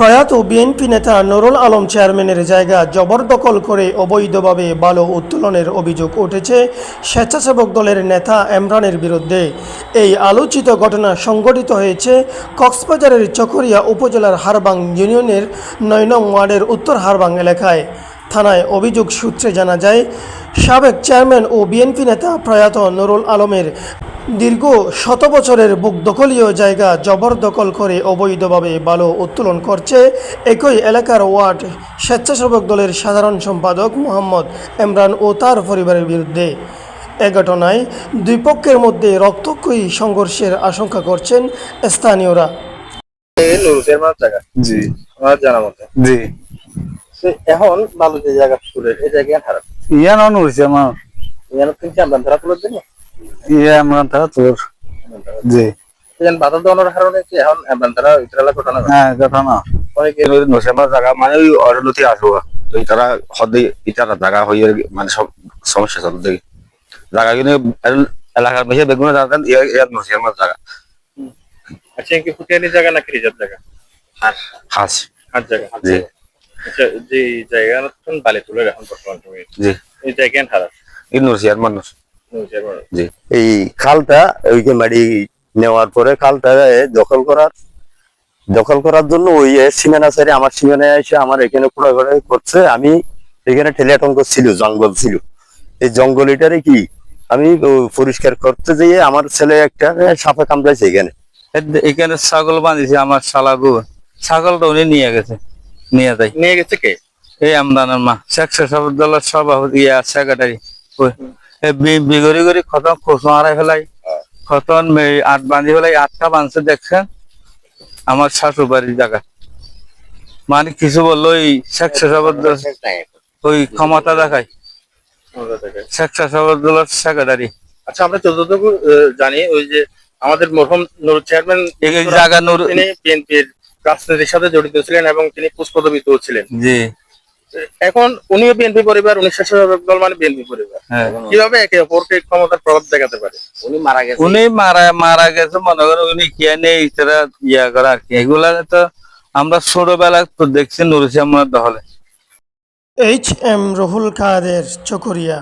প্রয়াত বিএনপি নেতা নুরুল আলম চেয়ারম্যানের জায়গা জবরদখল করে অবৈধভাবে বালু উত্তোলনের অভিযোগ উঠেছে স্বেচ্ছাসেবক দলের নেতা এমরানের বিরুদ্ধে। এই আলোচিত ঘটনা সংঘটিত হয়েছে কক্সবাজারের চকরিয়া উপজেলার হারবাং ইউনিয়নের নয় নং ওয়ার্ডের উত্তর হারবাং এলাকায়। থানায় অভিযোগ সূত্রে জানা যায়, সাবেক চেয়ারম্যান ও বিএনপি নেতা প্রয়াত নুরুল আলমের দীর্ঘ শত বছরের বুকদখলীয় জায়গা জবরদখল করে অবৈধভাবে বালু উত্তোলন করছে একই এলাকার ওয়ার্ড স্বেচ্ছাসেবক দলের সাধারণ সম্পাদক মোহাম্মদ ইমরান ও তার পরিবারের বিরুদ্ধে। এ ঘটনায় দুই পক্ষের মধ্যে রক্তক্ষয়ী সংঘর্ষের আশঙ্কা করছেন স্থানীয়রা। নুরুসের মাছ জায়গা? জি। আমার জানা মতে? জি। এখন বালু যে জায়গা সুরে এই জায়গায় খারাপ ইয়া নন হয়েছে আমার ইয়ান কিন্তু আমরা ধরা তুলে দিন ইয়া আমরা তারা তোর জি সেখানে বাধা দেওয়ানোর কারণে কি এখন আমরা ধরা ইতরালা ঘটনা হ্যাঁ কথা না অনেকে নসেমা জায়গা মানে ওই অরলতি আসো ওই তারা ইটারা জায়গা হয়ে মানে সব সমস্যা চল দেখি। জায়গা কিন্তু এলাকার বেশি বেগুন জায়গা ইয়ার নসেমা জায়গা। আচ্ছা কি ফুটিয়ানি জায়গা নাকি রিজার্ভ জায়গা? হাস। হাত জায়গা জি। আচ্ছা যে জায়গা বালি তুলে এখন বর্তমান সময়ে? জি। এই খারাপ এই নসিয়ার মানুষ। জি। এই খালটা ওইকে মারি নেওয়ার পরে খালটা দখল করার দখল করার জন্য ওই সীমানা সাইডে আমার সীমানায় এসে আমার এখানে পুরো করে করছে। আমি এখানে ঠেলিয়াটঙ্ক ছিল জঙ্গল ছিল। এই জঙ্গল এটারে কি? আমি পরিষ্কার করতে যেয়ে আমার ছেলে একটা সাপে কামড়াইছে এখানে। এখানে ছাগল বাঁধিছে আমার শালা বউ ছাগলটা উনি নিয়ে গেছে নিয়ে যাই নিয়ে গেছে কে? এই আমদানের মা দলের সভাপতি ইয়া সেক্রেটারি। বিগরি গড়ি কোসম হারাই ফেলাই খতন আট বাঁধি ফেলাই আটটা বাঁধছে দেখছেন? আমার শাশুড় বাড়ির জায়গা। মানে কিছু বলল ওই ওই ক্ষমতা দেখায়। জায়গায়। সেক্রেটারি আচ্ছা আমরা যতটুকু জানি ওই যে আমাদের মরহুম নুর চেয়ারম্যান জায়গা নূর তিনি বিএনপির রাজনীতির সাথে জড়িত ছিলেন এবং তিনি পুষ্পদবিত ছিলেন। জি। এখন উনিও বিএনপি পরিবার উনি স্বেচ্ছাসেবক দল মানে বিএনপি পরিবার। হ্যাঁ। কীভাবে একে অপরকে ক্ষমতার প্রভাব দেখাতে পারে? উনি মারা গেছে। উনি মারা মারা গেছে মনে করেন উনি কে নেই ইতারা ইয়া করা আর কি। এগুলা তো আমরা ছোটবেলা তো দেখছি নুরুসিয়ামার দহলে এইচ এম রহুল কাদের চকরিয়া